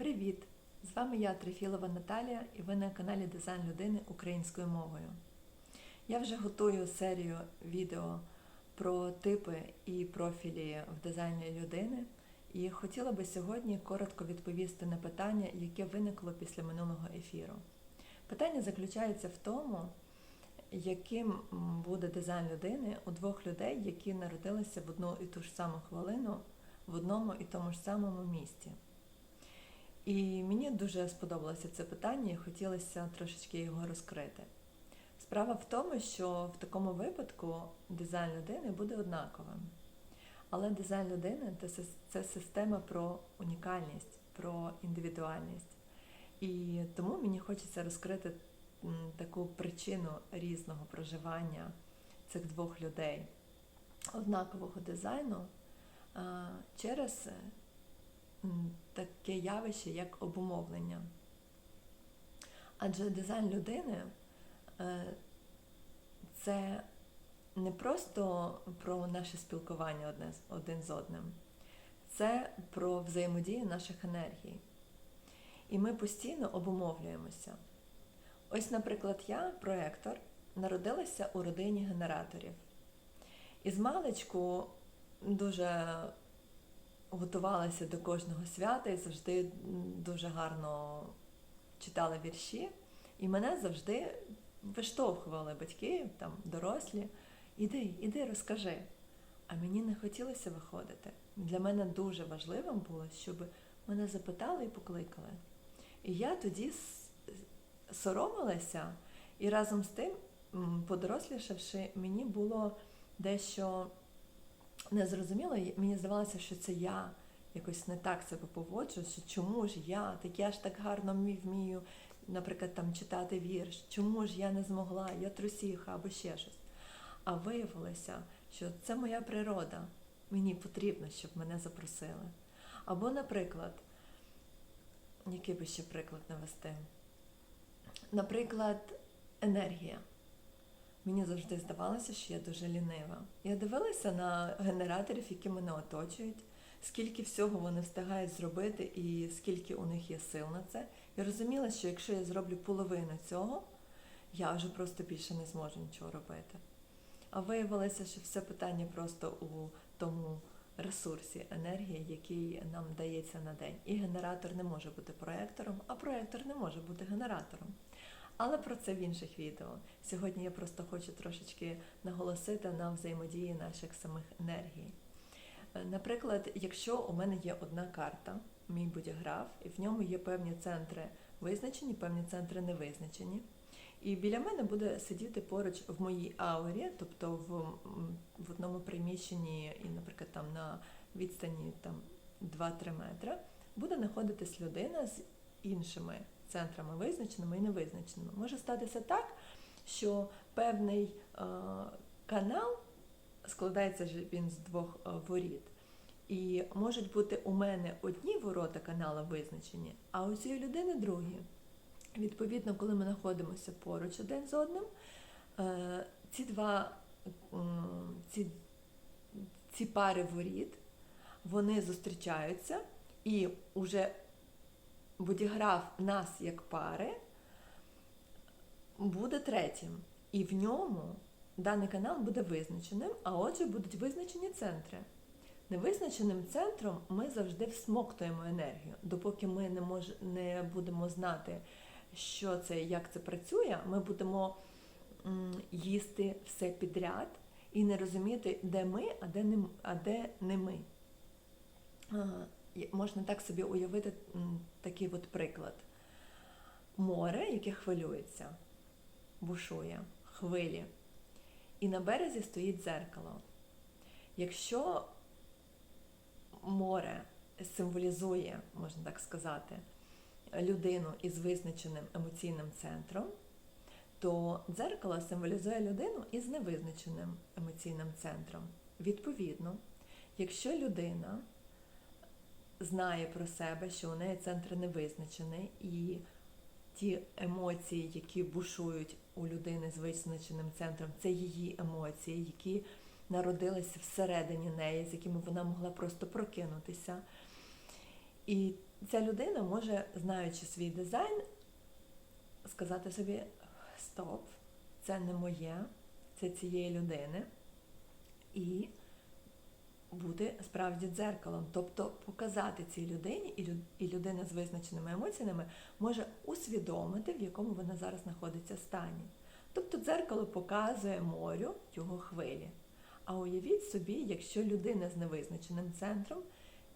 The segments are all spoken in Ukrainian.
Привіт! З вами я Трифілова Наталія і ви на каналі Дизайн людини українською мовою. Я вже готую серію відео про типи і профілі в дизайні людини, і хотіла би сьогодні коротко відповісти на питання, яке виникло після минулого ефіру. Питання заключається в тому, яким буде дизайн людини у двох людей, які народилися в одну і ту ж саму хвилину в одному і тому ж самому місті. І мені дуже сподобалося це питання і хотілося трошечки його розкрити. Справа в тому, що в такому випадку дизайн людини буде однаковим. Але дизайн людини це система про унікальність, про індивідуальність. І тому мені хочеться розкрити таку причину різного проживання цих двох людей однакового дизайну через таке явище, як обумовлення. Адже дизайн людини е, це не просто про наше спілкування одне один з одним, це про взаємодію наших енергій. І ми постійно обумовлюємося. Ось, наприклад, я, проектор, народилася у родині генераторів. І з маличку дуже готувалася до кожного свята і завжди дуже гарно читала вірші. І мене завжди виштовхували батьки, там, дорослі. Іди, іди, розкажи. А мені не хотілося виходити. Для мене дуже важливим було, щоб мене запитали і покликали. І я тоді соромилася, і разом з тим, подорослішавши, мені було дещо незрозуміло. і Мені здавалося, що це я якось не так себе поводжу, що чому ж я, так я ж так гарно вмію, наприклад, там читати вірш, чому ж я не змогла, я трусіха або ще щось. А виявилося, що це моя природа. Мені потрібно, щоб мене запросили. Або, наприклад, який би ще приклад навести? Наприклад, енергія. Мені завжди здавалося, що я дуже лінива. Я дивилася на генераторів, які мене оточують, скільки всього вони встигають зробити і скільки у них є сил на це. І розуміла, що якщо я зроблю половину цього, я вже просто більше не зможу нічого робити. А виявилося, що все питання просто у тому ресурсі енергії, який нам дається на день. І генератор не може бути проектором, а проектор не може бути генератором. Але про це в інших відео. Сьогодні я просто хочу трошечки наголосити на взаємодії наших самих енергій. Е, Наприклад, якщо у мене є одна карта, мій будіграф, і в ньому є певні центри визначені, певні центри не визначені. І біля мене буде сидіти поруч в моїй аурі, тобто в, в одному приміщенні, і, наприклад, там на відстані там, 2-3 метри, буде знаходитись людина з іншими центрами визначеними і невизначеними. Може статися так, що певний е, канал складається він з двох е, воріт. І можуть бути у мене одні ворота канала визначені, а у цієї людини другі. Відповідно, коли ми знаходимося поруч один з одним, е, ці два ці, ці пари воріт вони зустрічаються, і уже будіграф нас як пари буде третім. І в ньому даний канал буде визначеним, а отже будуть визначені центри. Невизначеним центром ми завжди всмоктуємо енергію. Допоки ми не, мож, не будемо знати, що це і як це працює, ми будемо їсти все підряд і не розуміти, де ми, а де не, а де не ми. Можна так собі уявити такий от приклад. Море, яке хвилюється, бушує, хвилі. І на березі стоїть дзеркало. Якщо море символізує, можна так сказати, людину із визначеним емоційним центром, то дзеркало символізує людину із невизначеним емоційним центром. Відповідно, якщо людина знає про себе, що у неї центр не визначений, і ті емоції, які бушують у людини з визначеним центром, це її емоції, які народилися всередині неї, з якими вона могла просто прокинутися. І ця людина може, знаючи свій дизайн, сказати собі: стоп, це не моє, це цієї людини. І бути справді дзеркалом, тобто показати цій людині, і людина з визначеними емоціями може усвідомити, в якому вона зараз знаходиться стані. Тобто дзеркало показує морю його хвилі. А уявіть собі, якщо людина з невизначеним центром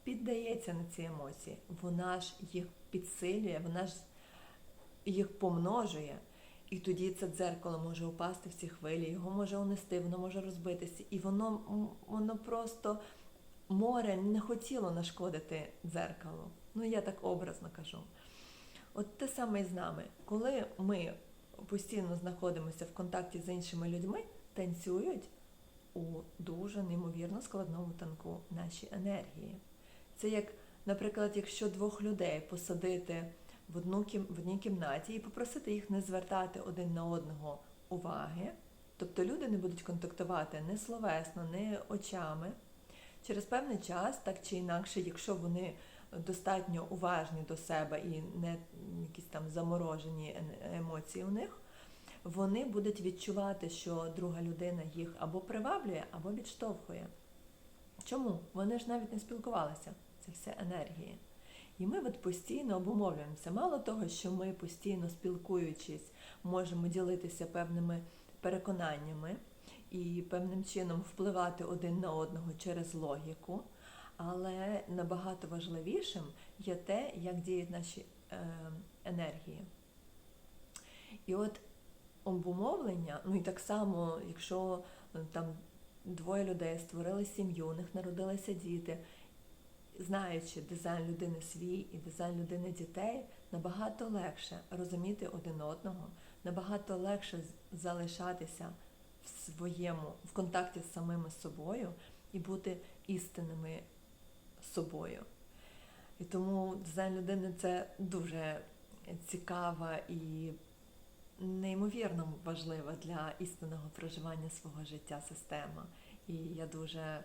піддається на ці емоції, вона ж їх підсилює, вона ж їх помножує. І тоді це дзеркало може упасти в ці хвилі, його може унести, воно може розбитися. І воно, воно просто море не хотіло нашкодити дзеркалу. Ну, я так образно кажу. От те саме і з нами. Коли ми постійно знаходимося в контакті з іншими людьми, танцюють у дуже неймовірно складному танку наші енергії. Це як, наприклад, якщо двох людей посадити в, одну, кім- в одній кімнаті і попросити їх не звертати один на одного уваги, тобто люди не будуть контактувати не словесно, не очами. Через певний час, так чи інакше, якщо вони достатньо уважні до себе і не якісь там заморожені емоції у них, вони будуть відчувати, що друга людина їх або приваблює, або відштовхує. Чому? Вони ж навіть не спілкувалися. Це все енергії. І ми от постійно обумовлюємося. Мало того, що ми постійно спілкуючись, можемо ділитися певними переконаннями і певним чином впливати один на одного через логіку, але набагато важливішим є те, як діють наші е, енергії. І от обумовлення, ну і так само, якщо е, там двоє людей створили сім'ю, у них народилися діти, знаючи дизайн людини свій і дизайн людини дітей, набагато легше розуміти один одного, набагато легше залишатися в своєму, в контакті з самими собою і бути істинними собою. І тому дизайн людини це дуже цікава і неймовірно важлива для істинного проживання свого життя система. І я дуже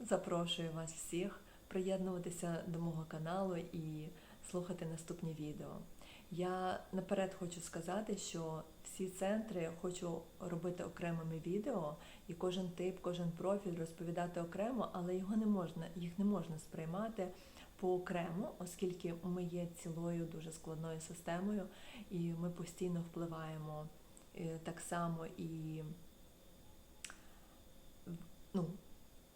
запрошую вас всіх приєднуватися до мого каналу і слухати наступні відео. Я наперед хочу сказати, що всі центри хочу робити окремими відео, і кожен тип, кожен профіль розповідати окремо, але його не можна, їх не можна сприймати поокремо, оскільки ми є цілою дуже складною системою, і ми постійно впливаємо е, так само і ну,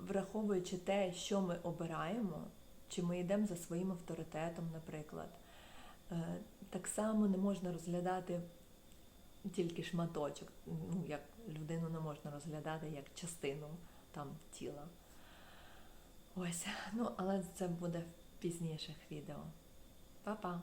враховуючи те, що ми обираємо, чи ми йдемо за своїм авторитетом, наприклад, е, так само не можна розглядати тільки шматочок, ну, як людину не можна розглядати як частину там тіла. Ось, ну, але це буде в пізніших відео. Па-па!